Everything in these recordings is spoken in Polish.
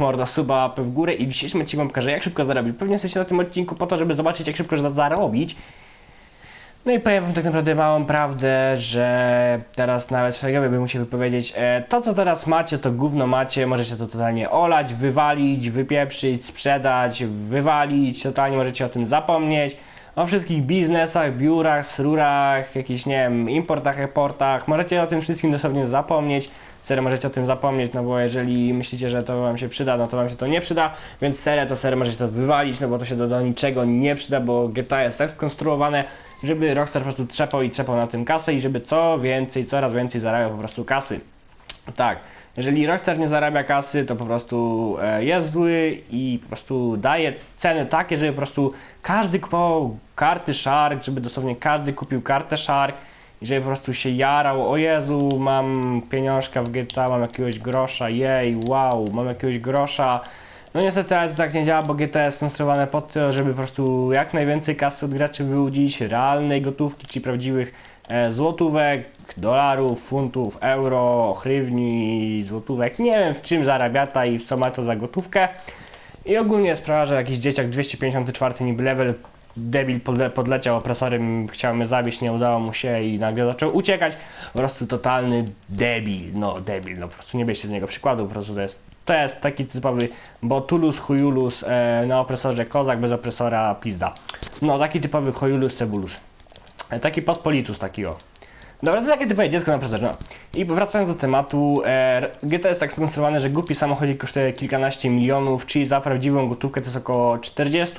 mordo, suba, w górę i w dzisiejszym odcinku pokażę jak szybko zarobić. Pewnie jesteście na tym odcinku po to, żeby zobaczyć jak szybko za- zarobić. No i powiem wam tak naprawdę małą prawdę, że teraz nawet szeregowy bym musiał wypowiedzieć e, to co teraz macie to gówno macie, możecie to totalnie olać, wywalić, wypieprzyć, sprzedać, wywalić, totalnie możecie o tym zapomnieć. O wszystkich biznesach, biurach, srurach, jakichś nie wiem, importach, reportach, możecie o tym wszystkim dosłownie zapomnieć. Serio możecie o tym zapomnieć, no bo jeżeli myślicie, że to wam się przyda, no to wam się to nie przyda, więc serio to serio możecie to wywalić, no bo to się do, do niczego nie przyda, bo GTA jest tak skonstruowane, żeby Rockstar po prostu trzepał i trzepał na tym kasę i żeby co więcej, coraz więcej zarabiał po prostu kasy. Tak, jeżeli Rockstar nie zarabia kasy, to po prostu e, jest zły i po prostu daje ceny takie, żeby po prostu każdy kupował karty Shark, żeby dosłownie każdy kupił kartę Shark i żeby po prostu się jarał, o Jezu, mam pieniążka w GTA, mam jakiegoś grosza, jej, wow, mam jakiegoś grosza. No niestety ale to tak nie działa, bo GTA jest skonstruowane po to, żeby po prostu jak najwięcej kasy od graczy wyłudzić, realnej gotówki, czyli prawdziwych e, złotówek, dolarów, funtów, euro, hrywni, złotówek, nie wiem w czym zarabia ta i w co ma to za gotówkę. I ogólnie sprawa, że jakiś dzieciak 254 niby level debil podle, podleciał opresorem, chciał mnie zabić, nie udało mu się i nagle zaczął uciekać. Po prostu totalny debil, no debil, no po prostu nie bierzcie z niego przykładu, po prostu to jest, to jest taki typowy botulus, chujulus e, na opresorze kozak, bez opresora pizda. No taki typowy chojulus, cebulus. E, taki pospolitus taki o. Dobra, to takie typowe dziecko na prezencie. No. I wracając do tematu, e, GTA jest tak skonstruowane, że głupi samochodzik kosztuje kilkanaście milionów, czyli za prawdziwą gotówkę to jest około 40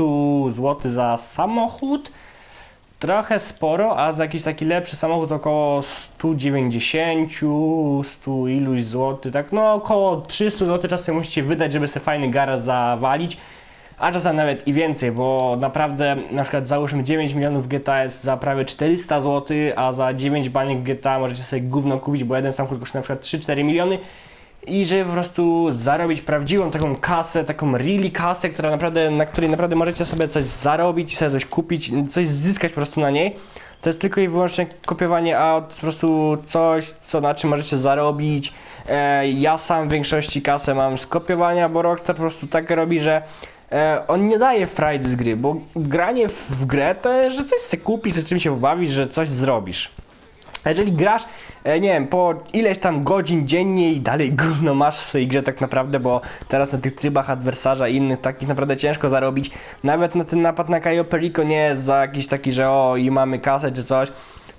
zł za samochód. Trochę sporo, a za jakiś taki lepszy samochód około 190, 100 iluś złotych, tak no około 300 zł czasem musicie wydać, żeby sobie fajny garaż zawalić. A czasem nawet i więcej, bo naprawdę na przykład załóżmy 9 milionów GTA jest za prawie 400 zł, a za 9 baniek GTA możecie sobie gówno kupić, bo jeden samochód kosztuje na przykład 3-4 miliony. I żeby po prostu zarobić prawdziwą taką kasę, taką really kasę, która naprawdę, na której naprawdę możecie sobie coś zarobić, sobie coś kupić, coś zyskać po prostu na niej. To jest tylko i wyłącznie kopiowanie aut, po prostu coś, co na czym możecie zarobić. E, ja sam w większości kasę mam z kopiowania, bo Rockstar po prostu tak robi, że on nie daje frajdy z gry, bo granie w, grę to jest, że coś sobie kupisz, że czymś się pobawisz, że coś zrobisz. A jeżeli grasz, e, nie wiem, po ileś tam godzin dziennie i dalej gówno masz w swojej grze tak naprawdę, bo teraz na tych trybach adwersarza i innych takich naprawdę ciężko zarobić. Nawet na ten napad na Cayo Perico nie jest za jakiś taki, że o i mamy kasę czy coś.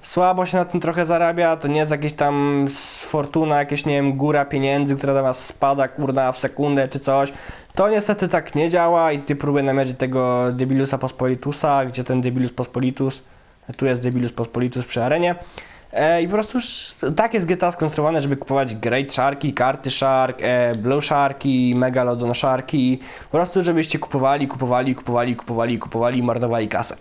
Słabo się na tym trochę zarabia, to nie jest jakieś tam fortuna, jakieś nie wiem, góra pieniędzy, która do was spada kurna w sekundę czy coś. To niestety tak nie działa i ty próbuję namierzyć tego debilusa pospolitusa, gdzie ten debilus pospolitus, tu jest debilus pospolitus przy arenie. E, I po prostu tak jest GTA skonstruowane, żeby kupować Great Sharki, karty Shark, e, Blue Sharki, Megalodon Sharki. Po prostu żebyście kupowali, kupowali, kupowali, kupowali, kupowali i marnowali kasę.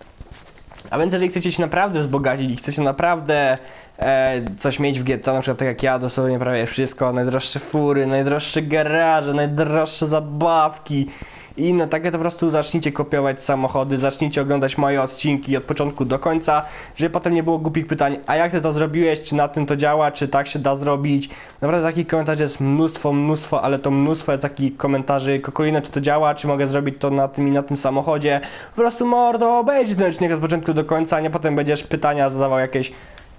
A więc jeżeli chcecie się naprawdę wzbogacić i chcecie naprawdę e, coś mieć w GTA, na przykład tak jak ja, dosłownie prawie wszystko, najdroższe fury, najdroższe garaże, najdroższe zabawki i inne takie, po prostu zacznijcie kopiować samochody, zacznijcie oglądać moje odcinki od początku do końca, żeby potem nie było głupich pytań, a jak ty to zrobiłeś, czy na tym to działa, czy tak się da zrobić. Naprawdę takich komentarzy jest mnóstwo, mnóstwo, ale to mnóstwo jest takich komentarzy, kokolina, czy to działa, czy mogę zrobić to na tym i na tym samochodzie. Po prostu mordo, obejrzyj ten odcinek od początku do końca, a nie potem będziesz pytania zadawał jakieś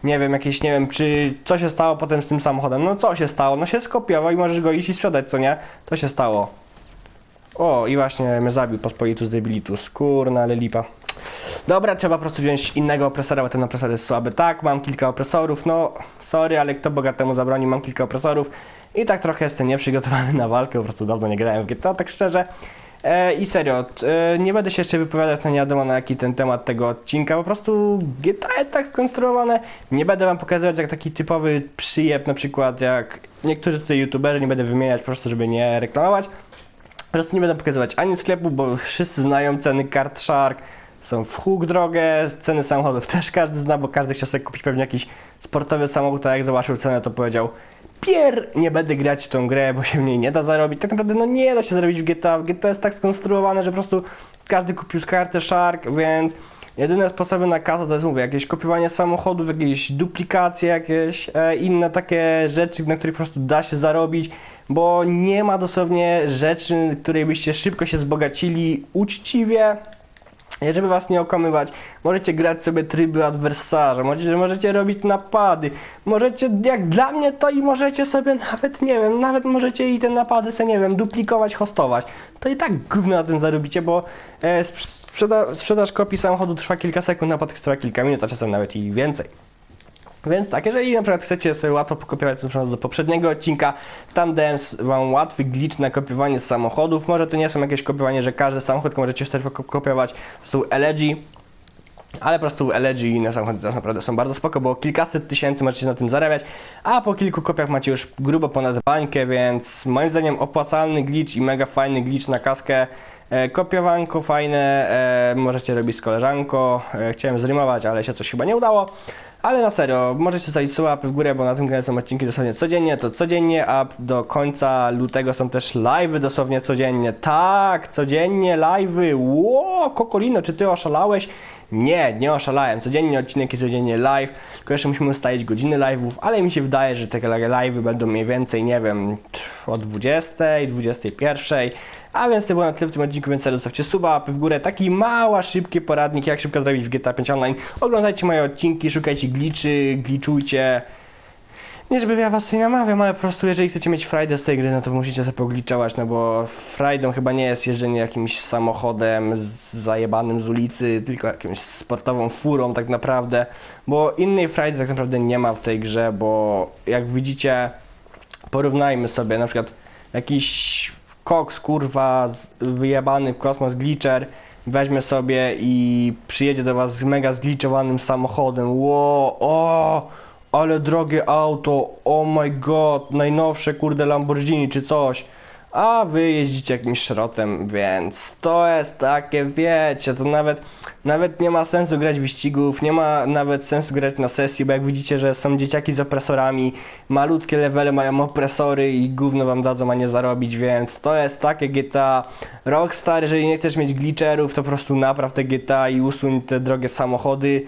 nie wiem, jakieś, nie wiem, czy co się stało potem z tym samochodem. No co się stało? No się skopiował i możesz go iść i sprzedać, co nie? To się stało. O, i właśnie mnie zabił pospolitus debilitus. Kurna, ale lipa. Dobra, trzeba po prostu wziąć innego opresora, bo ten opresor jest słaby. Tak, mam kilka opresorów, no sorry, ale kto bogatemu zabroni, mam kilka opresorów. I tak trochę jestem nieprzygotowany na walkę, po prostu dawno nie grałem w GTA, tak szczerze. E, I serio, e, nie będę się jeszcze wypowiadać na nie wiadomo na jaki ten temat tego odcinka, po prostu GTA jest tak skonstruowane. Nie będę wam pokazywać jak taki typowy przyjeb, na przykład jak niektórzy tutaj youtuberzy, nie będę wymieniać po prostu, żeby nie reklamować. Po prostu nie będę pokazywać ani sklepu, bo wszyscy znają ceny kart Shark, są w huk drogę, ceny samochodów też każdy zna, bo każdy chciał sobie kupić pewnie jakiś sportowy samochód, a jak zobaczył cenę to powiedział Pier, nie będę grać w tą grę, bo się w niej nie da zarobić. Tak naprawdę no nie da się zarobić w GTA. GTA jest tak skonstruowane, że po prostu każdy kupił kartę Shark, więc jedyne sposoby na kasę to jest, mówię, jakieś kopiowanie samochodów, jakieś duplikacje, jakieś e, inne takie rzeczy, na których po prostu da się zarobić. Bo nie ma dosłownie rzeczy, której byście szybko się wzbogacili uczciwie, żeby was nie okłamywać, możecie grać sobie tryby adwersarza, możecie, możecie robić napady, możecie, jak dla mnie to i możecie sobie nawet, nie wiem, nawet możecie i te napady sobie, nie wiem, duplikować, hostować. To i tak gówno na tym zarobicie, bo e, sprz- sprzeda- sprzedaż kopii samochodu trwa kilka sekund, napad trwa kilka minut, a czasem nawet i więcej. Więc tak, jeżeli na przykład chcecie sobie łatwo pokopiować przykład do poprzedniego odcinka, tam dałem wam łatwy glitch na kopiowanie samochodów. Może to nie są jakieś kopiowanie, że każdy samochód, tylko możecie też kopiować po prostu elegy. Ale po prostu LG i inne samochody też naprawdę są bardzo spoko, bo kilkaset tysięcy możecie na tym zarabiać, a po kilku kopiach macie już grubo ponad bańkę, więc moim zdaniem opłacalny glitch i mega fajny glitch na kaskę. E, kopiowanko fajne, e, możecie robić z koleżanką. E, chciałem zrymować, ale się coś chyba nie udało. Ale na serio, możecie zostawić suba, w górę, bo na tym kanale są odcinki dosłownie codziennie, to codziennie, a do końca lutego są też live'y dosłownie codziennie. Tak, codziennie live'y. Ło, Kokolino, czy ty oszalałeś? Nie, nie oszalałem. Codziennie odcinek jest codziennie live, tylko jeszcze musimy ustalić godziny live'ów, ale mi się wydaje, że te live'y będą mniej więcej, nie wiem, o 20, 21. A więc to było na tyle w tym odcinku, więc zostawcie suba, łapy w górę. Taki mała, szybki poradnik, jak szybko zrobić w GTA 5 Online. Oglądajcie moje odcinki, szukajcie glitchy, glitchujcie. Nie żeby ja was tutaj namawiam, ale po prostu jeżeli chcecie mieć frajdę z tej gry, no to musicie sobie pogliczować, no bo frajdą chyba nie jest jeżdżenie jakimś samochodem zajebanym z ulicy, tylko jakimś sportową furą tak naprawdę, bo innej frajdy tak naprawdę nie ma w tej grze, bo jak widzicie, porównajmy sobie na przykład jakiś koks, kurwa, wyjebany kosmos glitcher, weźmie sobie i przyjedzie do was z mega zgliczowanym samochodem. Ło, o, ale drogie auto, oh my god, najnowsze kurde Lamborghini czy coś. A wy jeździcie jakimś szrotem, więc to jest takie, wiecie, to nawet, nawet nie ma sensu grać wyścigów, nie ma nawet sensu grać na sesji, bo jak widzicie, że są dzieciaki z opresorami, malutkie levele mają opresory i gówno wam dadzą, a nie zarobić, więc to jest takie GTA Rockstar, jeżeli nie chcesz mieć glitcherów, to po prostu napraw te GTA i usuń te drogie samochody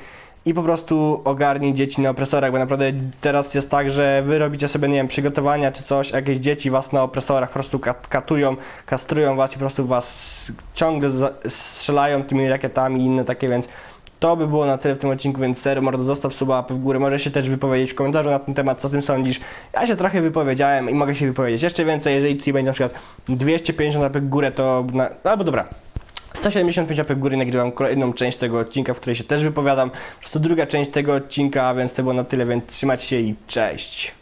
i po prostu ogarnij dzieci na opresorach, bo naprawdę teraz jest tak, że wy robicie sobie, nie wiem, przygotowania czy coś, a jakieś dzieci was na opresorach po prostu kat katują, kastrują was i po prostu was ciągle strzelają tymi rakietami i inne takie, więc to by było na tyle w tym odcinku, więc serio, mordo, zostaw suba, łapy w górę, możesz się też wypowiedzieć w komentarzu na ten temat, co o tym sądzisz. Ja się trochę wypowiedziałem i mogę się wypowiedzieć jeszcze więcej, jeżeli tutaj będzie na przykład 250 łapek w górę, to... Na... Albo dobra, 175 łapek w górę nagrywam kolejną część tego odcinka, w której się też wypowiadam. Po prostu druga część tego odcinka, więc to było na tyle, więc trzymajcie się i cześć.